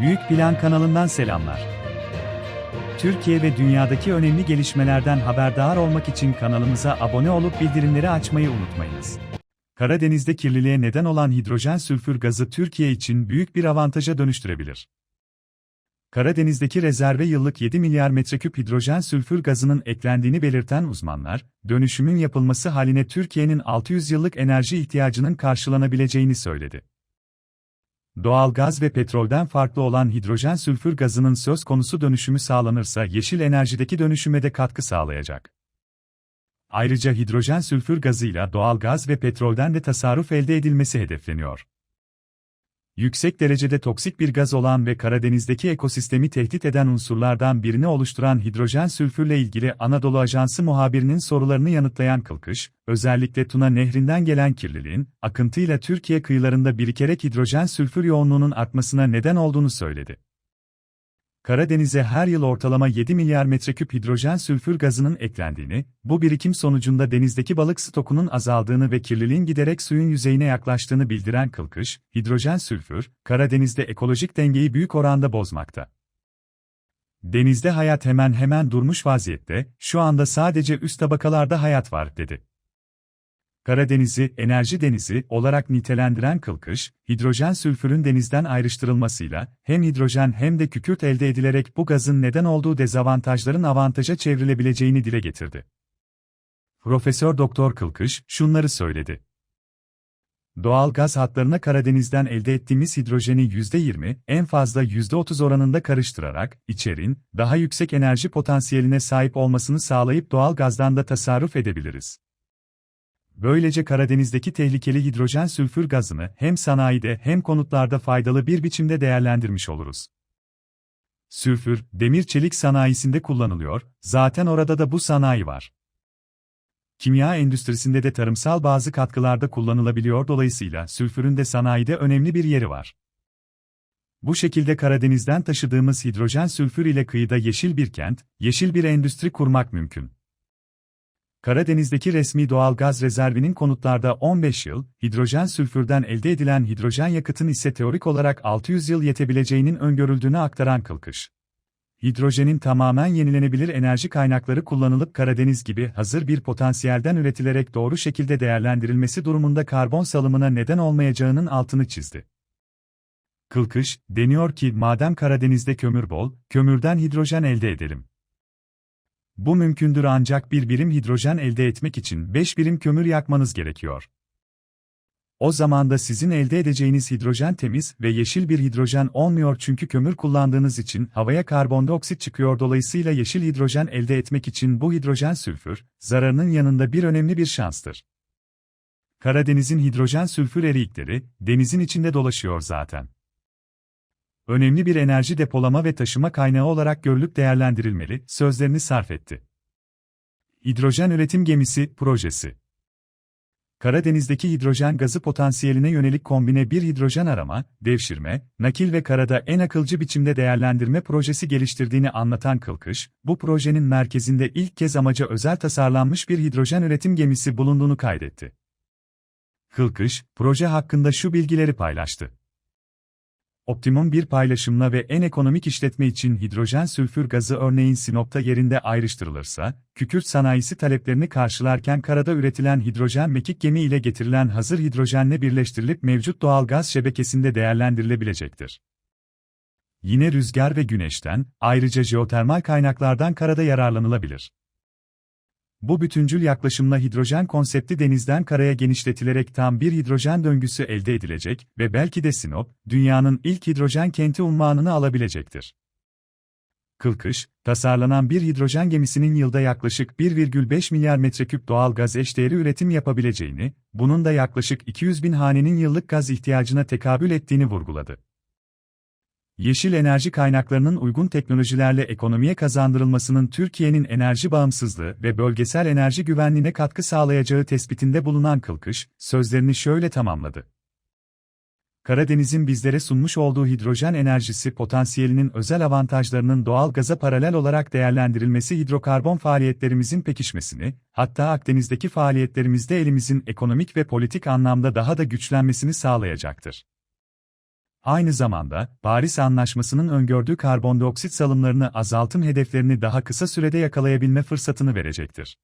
Büyük Plan kanalından selamlar. Türkiye ve dünyadaki önemli gelişmelerden haberdar olmak için kanalımıza abone olup bildirimleri açmayı unutmayınız. Karadeniz'de kirliliğe neden olan hidrojen sülfür gazı Türkiye için büyük bir avantaja dönüştürebilir. Karadeniz'deki rezerve yıllık 7 milyar metreküp hidrojen sülfür gazının eklendiğini belirten uzmanlar, dönüşümün yapılması haline Türkiye'nin 600 yıllık enerji ihtiyacının karşılanabileceğini söyledi. Doğal gaz ve petrolden farklı olan hidrojen sülfür gazının söz konusu dönüşümü sağlanırsa yeşil enerjideki dönüşüme de katkı sağlayacak. Ayrıca hidrojen sülfür gazıyla doğal gaz ve petrolden de tasarruf elde edilmesi hedefleniyor. Yüksek derecede toksik bir gaz olan ve Karadeniz'deki ekosistemi tehdit eden unsurlardan birini oluşturan hidrojen sülfürle ilgili Anadolu Ajansı muhabirinin sorularını yanıtlayan Kılkış, özellikle Tuna Nehri'nden gelen kirliliğin, akıntıyla Türkiye kıyılarında birikerek hidrojen sülfür yoğunluğunun artmasına neden olduğunu söyledi. Karadeniz'e her yıl ortalama 7 milyar metreküp hidrojen sülfür gazının eklendiğini, bu birikim sonucunda denizdeki balık stokunun azaldığını ve kirliliğin giderek suyun yüzeyine yaklaştığını bildiren Kılkış, hidrojen sülfür, Karadeniz'de ekolojik dengeyi büyük oranda bozmakta. Denizde hayat hemen hemen durmuş vaziyette, şu anda sadece üst tabakalarda hayat var, dedi. Karadeniz'i enerji denizi olarak nitelendiren Kılkış, hidrojen sülfürün denizden ayrıştırılmasıyla hem hidrojen hem de kükürt elde edilerek bu gazın neden olduğu dezavantajların avantaja çevrilebileceğini dile getirdi. Profesör Doktor Kılkış şunları söyledi. Doğal gaz hatlarına Karadeniz'den elde ettiğimiz hidrojeni %20, en fazla %30 oranında karıştırarak, içerin, daha yüksek enerji potansiyeline sahip olmasını sağlayıp doğal gazdan da tasarruf edebiliriz. Böylece Karadeniz'deki tehlikeli hidrojen sülfür gazını hem sanayide hem konutlarda faydalı bir biçimde değerlendirmiş oluruz. Sülfür, demir çelik sanayisinde kullanılıyor, zaten orada da bu sanayi var. Kimya endüstrisinde de tarımsal bazı katkılarda kullanılabiliyor dolayısıyla sülfürün de sanayide önemli bir yeri var. Bu şekilde Karadeniz'den taşıdığımız hidrojen sülfür ile kıyıda yeşil bir kent, yeşil bir endüstri kurmak mümkün. Karadeniz'deki resmi doğal gaz rezervinin konutlarda 15 yıl, hidrojen sülfürden elde edilen hidrojen yakıtın ise teorik olarak 600 yıl yetebileceğinin öngörüldüğünü aktaran Kılkış. Hidrojenin tamamen yenilenebilir enerji kaynakları kullanılıp Karadeniz gibi hazır bir potansiyelden üretilerek doğru şekilde değerlendirilmesi durumunda karbon salımına neden olmayacağının altını çizdi. Kılkış, deniyor ki madem Karadeniz'de kömür bol, kömürden hidrojen elde edelim. Bu mümkündür ancak bir birim hidrojen elde etmek için 5 birim kömür yakmanız gerekiyor. O zaman da sizin elde edeceğiniz hidrojen temiz ve yeşil bir hidrojen olmuyor çünkü kömür kullandığınız için havaya karbondioksit çıkıyor dolayısıyla yeşil hidrojen elde etmek için bu hidrojen sülfür, zararının yanında bir önemli bir şanstır. Karadeniz'in hidrojen sülfür erikleri, denizin içinde dolaşıyor zaten önemli bir enerji depolama ve taşıma kaynağı olarak görülüp değerlendirilmeli, sözlerini sarf etti. Hidrojen Üretim Gemisi Projesi Karadeniz'deki hidrojen gazı potansiyeline yönelik kombine bir hidrojen arama, devşirme, nakil ve karada en akılcı biçimde değerlendirme projesi geliştirdiğini anlatan Kılkış, bu projenin merkezinde ilk kez amaca özel tasarlanmış bir hidrojen üretim gemisi bulunduğunu kaydetti. Kılkış, proje hakkında şu bilgileri paylaştı optimum bir paylaşımla ve en ekonomik işletme için hidrojen sülfür gazı örneğin Sinop'ta yerinde ayrıştırılırsa, kükürt sanayisi taleplerini karşılarken karada üretilen hidrojen mekik gemi ile getirilen hazır hidrojenle birleştirilip mevcut doğal gaz şebekesinde değerlendirilebilecektir. Yine rüzgar ve güneşten, ayrıca jeotermal kaynaklardan karada yararlanılabilir. Bu bütüncül yaklaşımla hidrojen konsepti denizden karaya genişletilerek tam bir hidrojen döngüsü elde edilecek ve belki de Sinop, dünyanın ilk hidrojen kenti unvanını alabilecektir. Kılkış, tasarlanan bir hidrojen gemisinin yılda yaklaşık 1,5 milyar metreküp doğal gaz eşdeğeri üretim yapabileceğini, bunun da yaklaşık 200 bin hanenin yıllık gaz ihtiyacına tekabül ettiğini vurguladı yeşil enerji kaynaklarının uygun teknolojilerle ekonomiye kazandırılmasının Türkiye'nin enerji bağımsızlığı ve bölgesel enerji güvenliğine katkı sağlayacağı tespitinde bulunan Kılkış, sözlerini şöyle tamamladı. Karadeniz'in bizlere sunmuş olduğu hidrojen enerjisi potansiyelinin özel avantajlarının doğal gaza paralel olarak değerlendirilmesi hidrokarbon faaliyetlerimizin pekişmesini, hatta Akdeniz'deki faaliyetlerimizde elimizin ekonomik ve politik anlamda daha da güçlenmesini sağlayacaktır. Aynı zamanda, Paris Anlaşması'nın öngördüğü karbondioksit salımlarını azaltım hedeflerini daha kısa sürede yakalayabilme fırsatını verecektir.